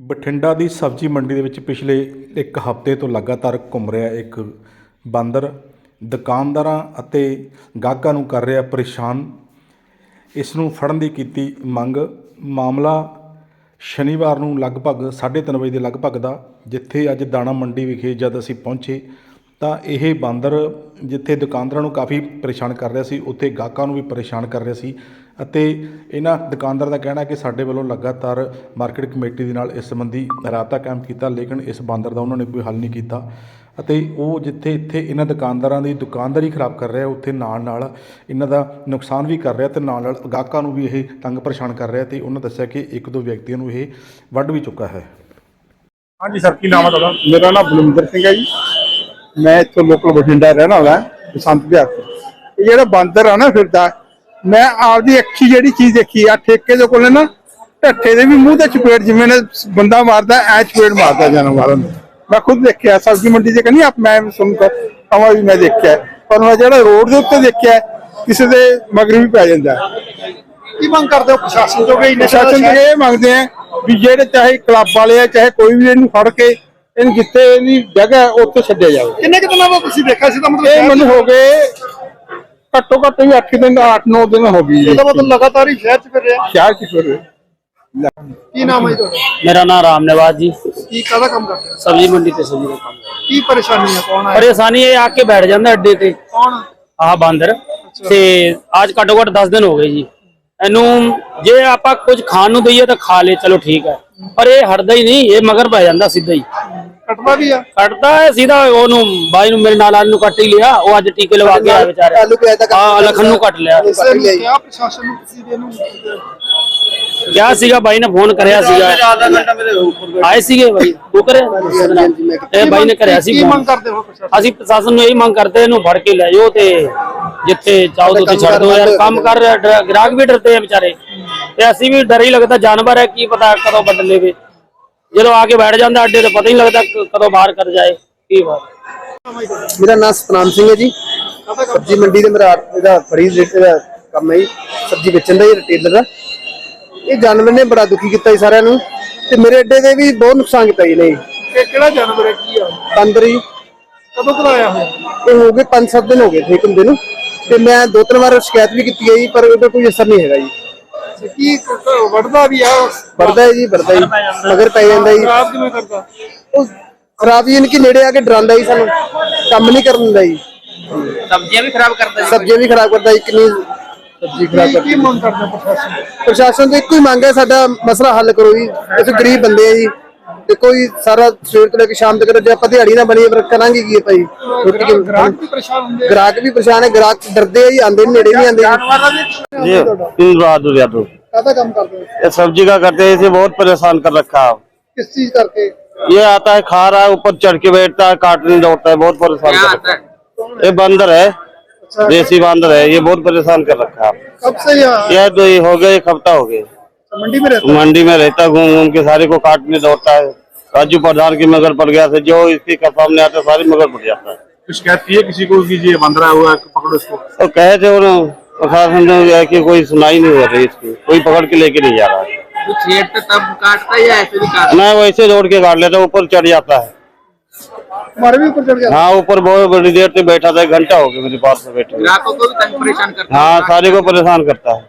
ਬਠਿੰਡਾ ਦੀ ਸਬਜ਼ੀ ਮੰਡੀ ਦੇ ਵਿੱਚ ਪਿਛਲੇ ਇੱਕ ਹਫ਼ਤੇ ਤੋਂ ਲਗਾਤਾਰ ਘੁੰਮ ਰਿਹਾ ਇੱਕ ਬਾਂਦਰ। ਦੁਕਾਨਦਾਰਾਂ ਅਤੇ ਗਾਹਕਾਂ ਨੂੰ ਕਰ ਰਿਹਾ ਪਰੇਸ਼ਾਨ। ਇਸ ਨੂੰ ਫੜਨ ਦੀ ਕੀਤੀ ਮੰਗ। ਮਾਮਲਾ ਸ਼ਨੀਵਾਰ ਨੂੰ ਲਗਭਗ 3:30 ਵਜੇ ਦੇ ਲਗਭਗ ਦਾ, ਜਿੱਥੇ ਅੱਜ ਦਾਣਾ ਮੰਡੀ ਵਿਖੇ ਜਦ ਅਸੀਂ ਪਹੁੰਚੇ ਤਾਂ ਇਹ ਬਾਂਦਰ ਜਿੱਥੇ ਦੁਕਾਨਦਾਰਾਂ ਨੂੰ ਕਾਫੀ ਪਰੇਸ਼ਾਨ ਕਰ ਰਿਹਾ ਸੀ ਉੱਥੇ ਗਾਹਕਾਂ ਨੂੰ ਵੀ ਪਰੇਸ਼ਾਨ ਕਰ ਰਿਹਾ ਸੀ ਅਤੇ ਇਹਨਾਂ ਦੁਕਾਨਦਾਰ ਦਾ ਕਹਿਣਾ ਹੈ ਕਿ ਸਾਡੇ ਵੱਲੋਂ ਲਗਾਤਾਰ ਮਾਰਕੀਟ ਕਮੇਟੀ ਦੇ ਨਾਲ ਇਸ ਸੰਬੰਧੀ ਰਾਬਤਾ ਕਾਇਮ ਕੀਤਾ ਲੇਕਿਨ ਇਸ ਬਾਂਦਰ ਦਾ ਉਹਨਾਂ ਨੇ ਕੋਈ ਹੱਲ ਨਹੀਂ ਕੀਤਾ ਅਤੇ ਉਹ ਜਿੱਥੇ ਇੱਥੇ ਇਹਨਾਂ ਦੁਕਾਨਦਾਰਾਂ ਦੀ ਦੁਕਾਨਦਾਰੀ ਖਰਾਬ ਕਰ ਰਿਹਾ ਉੱਥੇ ਨਾਲ ਨਾਲ ਇਹਨਾਂ ਦਾ ਨੁਕਸਾਨ ਵੀ ਕਰ ਰਿਹਾ ਤੇ ਨਾਲ ਨਾਲ ਗਾਹਕਾਂ ਨੂੰ ਵੀ ਇਹ ਤੰਗ ਪਰੇਸ਼ਾਨ ਕਰ ਰਿਹਾ ਤੇ ਉਹਨਾਂ ਦੱਸਿਆ ਕਿ ਇੱਕ ਦੋ ਵਿਅਕਤੀਆਂ ਨੂੰ ਇਹ ਵੱਢ ਵੀ ਚੁੱਕਾ ਹੈ। ਹਾਂਜੀ ਸਰ ਕੀ ਨਾਮ ਹੈ ਤੁਹਾਡਾ? ਮੇਰਾ ਨਾਮ ਬਲਵਿੰਦਰ ਸਿੰਘ ਹੈ ਜੀ। ਮੈਂ ਇੱਥੋਂ ਲੋਕਲ ਬਠਿੰਡਾ ਰਹਿਣ ਵਾਲਾ ਬਸੰਤ ਵਿਹਾਰ ਇਹ ਜਿਹੜਾ ਬਾਂਦਰ ਆ ਨਾ ਫਿਰਦਾ ਮੈਂ ਆਪਦੀ ਅੱਖੀ ਜਿਹੜੀ ਚੀਜ਼ ਦੇਖੀ ਆ ਠੇਕੇ ਦੇ ਕੋਲੇ ਨਾ ਢੱਠੇ ਦੇ ਵੀ ਮੂੰਹ ਤੇ ਚਪੇੜ ਜਿਵੇਂ ਨਾ ਬੰਦਾ ਮਾਰਦਾ ਐ ਚਪੇੜ ਮਾਰਦਾ ਜਾਨਵਰਾਂ ਨੂੰ। ਮੈਂ ਖੁਦ ਦੇਖਿਆ ਸਬਜ਼ੀ ਮੰਡੀ 'ਚ ਕਹਿੰਦੀ ਆਪ ਮੈਂ ਸੁਣ ਕੇ ਆਵਾਂ ਵੀ ਮੈਂ ਦੇਖਿਆ। ਪਰ ਮੈਂ ਜਿਹੜਾ ਰੋਡ ਦੇ ਉੱਤੇ ਦੇਖਿਆ ਕਿਸੇ ਦੇ ਮਗਰ ਵੀ ਪੈ ਜਾਂਦਾ। ਕੀ ਮੰਗ ਕਰਦੇ ਹੋ? ਪ੍ਰਸ਼ਾਸਨ ਤੋਂ ਵੀ ਪ੍ਰਸ਼ਾਸਨ ਤੋਂ ਇਹ ਮੰਗਦੇ ਆ ਵੀ ਜਿਹੜੇ ਚਾਹੇ ਕਲੱਬ ਵਾਲੇ ਆ ਚਾਹੇ ਕੋਈ ਵੀ ਇਹਨੂੰ ਫੜ ਕੇ ਇਹਨੂੰ ਜਿੱਥੇ ਇਹਦੀ ਜਗ੍ਹਾ ਹੈ, ਉੱਥੇ ਛੱਡਿਆ ਜਾਵੇ ਕਿੰਨੇ ਕਿ ਦਿਨਾਂ ਬਾਅਦ ਤੁਸੀਂ ਦੇਖਿਆ ਸੀ ਤਾਂ ਮਤਲਬ ਇਹ ਸ਼ਹਿਰ ਮੈਨੂੰ ਹੋ ਗਏ ਘੱਟੋ ਘੱਟ ਵੀ 8 ਦਿਨ 8-9 ਦਿਨ ਹੋ ਗਈ ਜੀ ਇਹਦਾ ਮਤਲਬ ਲਗਾਤਾਰ ਹੀ ਸ਼ਹਿਰ ਚ ਫਿਰ ਰਿਹਾ ਸ਼ਹਿਰ ਚ ਫਿਰ ਕੀ ਨਾਮ ਹੈ ਜੀ ਤੁਹਾਡਾ मेरा नाम राम नवाज जी ਕੀ ਕਾਹਦਾ ਕੰਮ ਕਰਦੇ ਹੋ सब्जी मंडी ਤੇ सब्जी ਦਾ ਕੰਮ ਕੀ ਪਰੇਸ਼ਾਨੀ ਹੈ ਕੌਣ ਆਇਆ ਪਰੇਸ਼ਾਨੀ ਇਹ ਆ ਕੇ ਬੈਠ ਜਾਂਦਾ ਅੱਡੇ ਤੇ ਕੌਣ ਆਹ ਬਾਂਦਰ ਤੇ ਅੱਜ ਘੱਟੋ ਘੱਟ 10 ਦਿਨ ਹੋ ਗਏ ਜੀ ਇਹਨੂੰ ਜੇ ਆਪਾਂ ਕੁਝ ਖਾਣ ਨੂੰ ਦਈਏ ਤਾਂ ਖਾ ਲੇ ਚਲੋ ਠੀਕ ਹੈ ਪਰ ਇਹ ਹਟਦਾ ਹੀ ਨਹੀਂ ਇਹ ਮਗਰ ਪੈ ਜਾਂਦਾ ਸਿੱਧਾ ਹੀ ਕੱਟਦਾ ਵੀ ਆ? ਕੱਟਦਾ ਹੈ ਸਿੱਧਾ ਉਹਨੂੰ ਬਾਈ ਨੂੰ ਮੇਰੇ ਨਾਲ ਆਲ ਨੂੰ ਕੱਟ ਹੀ ਲਿਆ ਉਹ ਅੱਜ ਟੀਕੇ ਲਵਾ ਕੇ ਆਇਆ ਵਿਚਾਰੇ। ਆਲੂ ਪਿਆਜ਼ ਦਾ ਹਾਂ ਲਖਨ ਨੂੰ ਕੱਟ ਲਿਆ। ਕਿਸੇ ਨੂੰ ਕਿਹਾ ਪ੍ਰਸ਼ਾਸਨ ਨੂੰ ਕਿਸੇ ਦੇ ਨੂੰ? ਕਿਹਾ ਸੀਗਾ ਬਾਈ ਨੇ ਫੋਨ ਕਰਿਆ ਸੀਗਾ। ਆਏ ਸੀਗੇ ਬਾਈ ਤੂੰ ਕਰਿਆ ਇਹ ਬਾਈ ਨੇ ਕਰਿਆ ਸੀ ਕੀ phone। ਮੰਗ ਕਰਦੇ ਹੋ ਪ੍ਰਸ਼ਾਸਨ? ਅਸੀਂ ਪ੍ਰਸ਼ਾਸਨ ਨੂੰ ਇਹੀ ਮੰਗ ਕਰਦੇ ਇਹਨੂੰ ਫੜ ਕੇ ਲੈ ਜਾਓ ਤੇ ਜਿੱਥੇ ਚਾਹੋ ਤੁਸੀਂ ਛੱਡ ਦਿਓ। ਯਾਰ ਕੰਮ ਕਰ ਰਿਹਾ ਗ੍ਰਾਹਕ ਵੀ ਡਰਦੇ ਆ ਵਿਚਾਰੇ। ਤੇ ਅਸੀਂ ਵੀ ਡਰ ਹੀ ਲੱਗਦਾ ਜਾਨਵਰ ਹੈ ਕੀ ਪਤਾ ਕਦੋਂ ਵੱਢ ਲੇਵੇ। ਜਦੋਂ ਆ ਕੇ ਬੈਠ ਜਾਂਦਾ ਅੱਡੇ ਤੇ ਪਤਾ ਹੀ ਨਹੀਂ ਲੱਗਦਾ ਕਦੋਂ ਬਾਹਰ ਕਰ ਜਾਏ ਕੀ ਬਾਤ। ਮੇਰਾ ਨਾਮ ਸਤਨਾਮ ਸਿੰਘ ਹੈ ਜੀ। ਸਬਜ਼ੀ ਮੰਡੀ ਦੇ ਮੇਰਾ ਇਹਦਾ ਫੜੀ ਰੇਟ ਦਾ ਕੰਮ ਹੈ ਜੀ। ਸਬਜ਼ੀ ਵੇਚਣ ਦਾ ਹੀ ਰਿਟੇਲਰ ਦਾ। ਇਹ ਜਾਨਵਰ ਨੇ ਬੜਾ ਦੁਖੀ ਕੀਤਾ ਜੀ ਸਾਰਿਆਂ ਨੂੰ। ਤੇ ਮੇਰੇ ਅੱਡੇ ਦੇ ਵੀ ਬਹੁਤ ਨੁਕਸਾਨ ਕੀਤਾ ਜੀ ਨੇ ਇਹ ਕਿਹੜਾ ਜਾਨਵਰ ਹੈ ਕੀ ਆ? ਬਾਂਦਰ ਜੀ। ਕਦੋਂ ਕਰਾਇਆ ਹੋਇਆ? ਇਹ ਹੋ ਗਏ 5-7 ਦਿਨ ਹੋ ਗਏ ਠੀਕ ਹੁੰਦੇ ਨੂੰ। ਤੇ ਮੈਂ ਦੋ ਤਿੰਨ ਵਾਰ ਸ਼ਿਕਾਇਤ ਵੀ ਕੀਤੀ ਹੈ ਜੀ ਪਰ ਉਹਦਾ ਕੋਈ ਅਸਰ ਨਹੀਂ ਹੈਗਾ ਜੀ। ਕੀ ਕ- ਕ- ਵੱਢਦਾ ਵੀ ਆ? ਵਰਦਾ ਹੈ ਜੀ ਵਰਦਾ ਜੀ। ਮਗਰ ਪੈ ਜਾਂਦਾ ਜੀ। ਖਰਾਬ ਕਿਵੇਂ ਕਰਦਾ? ਉਹ ਖਰਾਬ ਜੀ ਇਨਕੀ ਨੇੜੇ ਆ ਕੇ ਡਰਾਉਂਦਾ ਜੀ ਸਾਨੂੰ। ਕੰਮ ਨਹੀਂ ਕਰਨ ਦਿੰਦਾ ਜੀ। ਸਬਜ਼ੀਆਂ ਵੀ ਖਰਾਬ ਕਰਦਾ ਸਬਜ਼ੀਆਂ ਵੀ ਖਰਾਬ ਕਰਦਾ ਜੀ ਕਿੰਨੀ ਸਬਜ਼ੀ ਖਰਾਬ ਕੀ- ਕਰਦਾ ਕੀ ਮੰਗ ਕਰਦੇ ਹੋ ਪ੍ਰਸ਼ਾਸਨ? ਪ੍ਰਸ਼ਾਸਨ ਤੋਂ ਇੱਕੋ ਹੀ ਮੰਗ ਹੈ ਸਾਡਾ ਮਸਲਾ ਹੱਲ ਕਰੋ ਜੀ। ਅਸੀਂ ਗਰੀਬ ਬੰਦੇ ਆ ਜੀ। ਤੇ ਕੋਈ ਸਾਰਾ ਸਵੇਰ ਤੋਂ ਲੈ ਕੇ ਸ਼ਾਮ ਤੱਕ ਜੇ ਆਪਾਂ ਦਿਹਾੜੀ ਨਾ ਬਣੀਏ ਫਿਰ ਕਰਾਂਗੇ ਕੀ ਭਾਈ ਰੋਟੀ ਗ੍ਰਾਹਕ ਕਿਵੇਂ ਗ੍ਰਾਹਕ ਵੀ ਪਰੇਸ਼ਾਨ ਹੁੰਦੇ ਆ ਗ੍ਰਾਹਕ ਵੀ ਪਰੇਸ਼ਾਨ ਹੈ ਗ੍ਰਾਹਕ ਡਰਦੇ ਆ ਜੀ ਆਂਦੇ ਨੀ, ਨੇੜੇ ਨਹੀਂ ਆਂਦੇ ਜੀ जी तीन बहादुर यादव ਕਾਹਦਾ ਕੰਮ ਕਰਦੇ ਹੋ ये सब्जी का करते हैं इसे बहुत परेशान कर रखा है ਕਿਸ ਚੀਜ਼ ਕਰਕੇ ये आता है खा रहा है ऊपर चढ़ के बैठता है काटने दौड़ता है बहुत परेशान कर रखा है ये बंदर है देसी बंदर है ये बहुत परेशान कर रखा है कब से यहाँ यह तो ये हो गया एक हफ्ता हो गया मंडी में रहता मंडी में रहता है घूम घूम के सारे को काटने दौड़ता है। राजू प्रधान की मगर पड़ गया था जो इसके का सामने आता है, सारी मगर पड़ जाता है। कुछ कहती है किसी को कि ये बंदरा हुआ पकड़ो इसको। तो कहे थे प्रशासन ने है कि कोई सुनाई नहीं हो रही इसकी कोई पकड़ के लेके नहीं जा रहा है। तब काटता या ऐसे भी काटता मैं वैसे दौड़ के काट लेता हूँ, ऊपर चढ़ जाता है। हमारे भी ऊपर चढ़ गया? हाँ ऊपर बहुत बड़ी देर से बैठा था घंटा हो गया मेरे पास में बैठे ग्राहकों को भी परेशान करता हाँ। सारे को परेशान करता है।